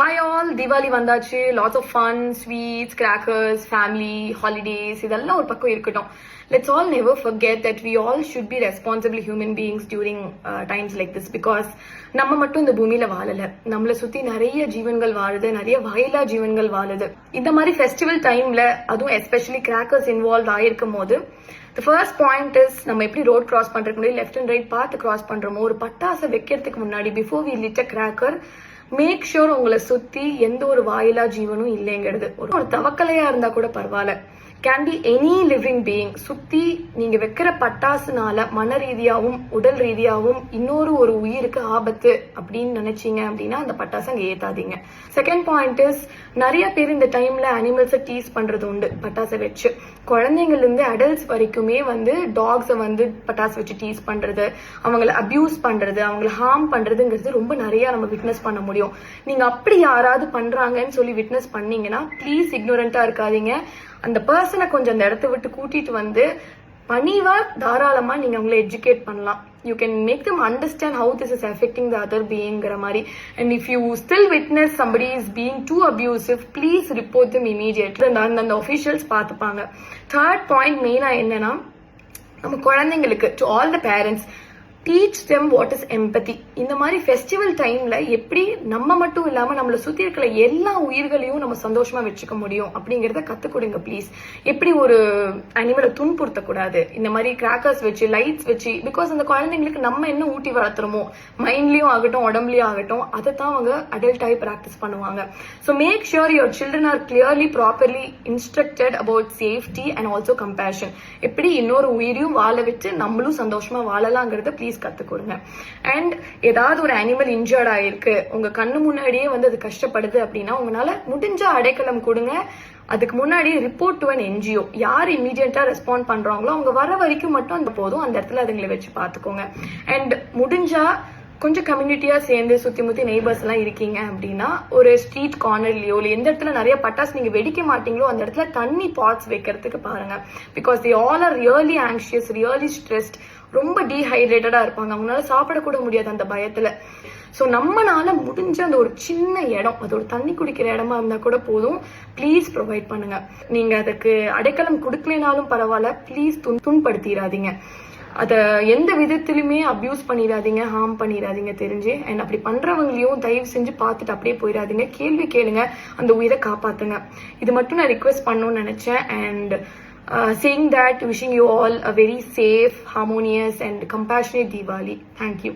Hi all Deepavali வந்தாச்சு. Lots of fun sweets crackers family holidays இதெல்லாம் ஒரு பக்கம் இருக்கட்டும். Let's all never forget that we all should be responsible human beings during times like this because நம்ம மட்டும் இந்த பூமியில வாழல. நம்மளை சுத்தி நிறைய ஜீவன்கள் வாழுது நிறைய வயலா ஜீவன்கள் வாழுது. இந்த மாதிரி ஃபெஸ்டிவல் டைம்ல அதுவும் எஸ்பெஷலி கிராக்கர்ஸ் இன்வால்வ் ஆயிருக்கும் போது த ஃபர்ஸ்ட் பாயிண்ட் இஸ் நம்ம எப்படி ரோட் கிராஸ் பண்றதுக்கு முன்னாடி லெஃப்ட் அண்ட் ரைட் பார்த்து கிராஸ் பண்றோமோ ஒரு பட்டாசை வைக்கிறதுக்கு முன்னாடி before we lit a cracker make sure உங்களை சுத்தி எந்த ஒரு வாயிலா ஜீவனும் இல்லைங்கிறது. ஒரு ஒரு தவக்கலையா இருந்தா கூட பரவாயில்ல. Can be any living being சுத்தி நீங்க வைக்கிற பட்டாசுனால மன ரீதியாகவும் உடல் ரீதியாகவும் இன்னொரு ஒரு உயிருக்கு ஆபத்து அப்படின்னு நினைச்சீங்க அப்படின்னா அந்த பட்டாசு அங்கே ஏத்தாதீங்க. செகண்ட் பாயிண்ட் இஸ் நிறைய பேர் இந்த டைம்ல அனிமல்ஸை டீஸ் பண்றது உண்டு பட்டாசை வச்சு. குழந்தைங்கள்ல இருந்து அடல்ட்ஸ் வரைக்குமே வந்து டாக்ஸை வந்து பட்டாசு வச்சு டீஸ் பண்றது அவங்கள அபியூஸ் பண்றது அவங்கள ஹார்ம் பண்றதுங்கிறது ரொம்ப நிறைய நம்ம விட்னஸ் பண்ண முடியும். நீங்க அப்படி யாராவது பண்றாங்கன்னு சொல்லி விட்னஸ் பண்ணீங்கன்னா ப்ளீஸ் இக்னோரண்டா இருக்காதீங்க. அந்த பர்சனை கொஞ்சம் அந்த இடத்த விட்டு கூட்டிட்டு வந்து பணிவா தாராளமா நீங்க அவங்கள எஜுகேட் பண்ணலாம். You can make them understand how this is affecting the other பீயிங்கிற மாதிரி. And if you still witness somebody is being too abusive please report them immediately அந்த அந்த ஒஃபிஷியல்ஸ் பார்த்துப்பாங்க. தேர்ட் பாயிண்ட் மெயினா என்னன்னா நம்ம குழந்தைங்களுக்கு to all the parents teach them what is empathy இந்த மாதிரி ஃபெஸ்டிவல் டைம்ல எப்படி நம்ம மட்டும் இல்லாம நம்மளை சுத்தி இருக்கிற எல்லா உயிர்களையும் நம்ம சந்தோஷமா வச்சுக்க முடியும் அப்படிங்கறத கத்து கொடுங்க ப்ளீஸ் எப்படி ஒரு அனிமலை துன்புறுத்த கூடாது இந்த மாதிரி கிராக்கர்ஸ் வச்சு லைட்ஸ் வச்சு பிகாஸ் அந்த குழந்தைங்களுக்கு நம்ம என்ன ஊட்டி வளர்த்துறோமோ மைண்ட்லயும் ஆகட்டும் உடம்புலயும் ஆகட்டும் அதை தான் அவங்க அடல்ட் ஆகி ப்ராக்டிஸ் பண்ணுவாங்க. So make sure your children are clearly properly instructed about safety and also compassion எப்படி இன்னொரு உயிரையும் வாழ விட்டு நம்மளும் சந்தோஷமா வாழலாங்கிறத ப்ளீஸ் கற்றுக் கொடுங்க அண்ட் ஏதாவது ஒரு அனிமல் இன்ஜர்ட் ஆயிருக்கு உங்க கண்ணு முன்னாடியே வந்து அது கஷ்டப்படுது அப்படின்னா உங்களால முடிஞ்ச அடைக்கலம் கொடுங்க. அதுக்கு முன்னாடி ரிப்போர்ட் டு அன் என்ஜிஓ யார் இமீடியட்டா ரெஸ்பாண்ட் பண்றாங்களோ அவங்க வர வரைக்கும் மட்டும் அந்த போதும். அந்த இடத்துல அதுங்களை வச்சு பாத்துக்கோங்க அண்ட் முடிஞ்சா கொஞ்சம் கம்யூனிட்டியா சேர்ந்து சுத்தி முத்தி நெய்பர்ஸ் எல்லாம் இருக்கீங்க அப்படின்னா ஒரு ஸ்ட்ரீட் கார்னர்லயோ இல்ல எந்த இடத்துல நிறைய பட்டாசு நீங்க வெடிக்க மாட்டீங்களோ அந்த இடத்துல தண்ணி பாட்ஸ் வைக்கிறதுக்கு பாருங்க. Because they all are really anxious really stressed ரொம்ப டீஹைட்ரேட்டடா இருப்பாங்க. அவங்களால சாப்பிடக்கூட முடியாது அந்த பயத்துல. ஸோ நம்மனால முடிஞ்ச அந்த ஒரு சின்ன இடம் அது ஒரு தண்ணி குடிக்கிற இடமா இருந்தா கூட போதும். ப்ளீஸ் ப்ரொவைட் பண்ணுங்க. நீங்க அதுக்கு அடைக்கலம் கொடுக்கலனாலும் பரவாயில்ல. ப்ளீஸ் துன் துன்படுத்திடாதீங்க அதை எந்த விதத்துலையுமே அப்யூஸ் பண்ணிடாதீங்க ஹார்ம் பண்ணிடாதீங்க தெரிஞ்சு. அண்ட் அப்படி பண்றவங்களையும் தயவு செஞ்சு பார்த்துட்டு அப்படியே போயிடாதீங்க. கேள்வி கேளுங்க அந்த உயிரை காப்பாத்துங்க. இது மட்டும் நான் ரிக்வெஸ்ட் பண்ணணும்னு நினைச்சேன். And saying that wishing you all a very safe harmonious and compassionate Deepavali thank you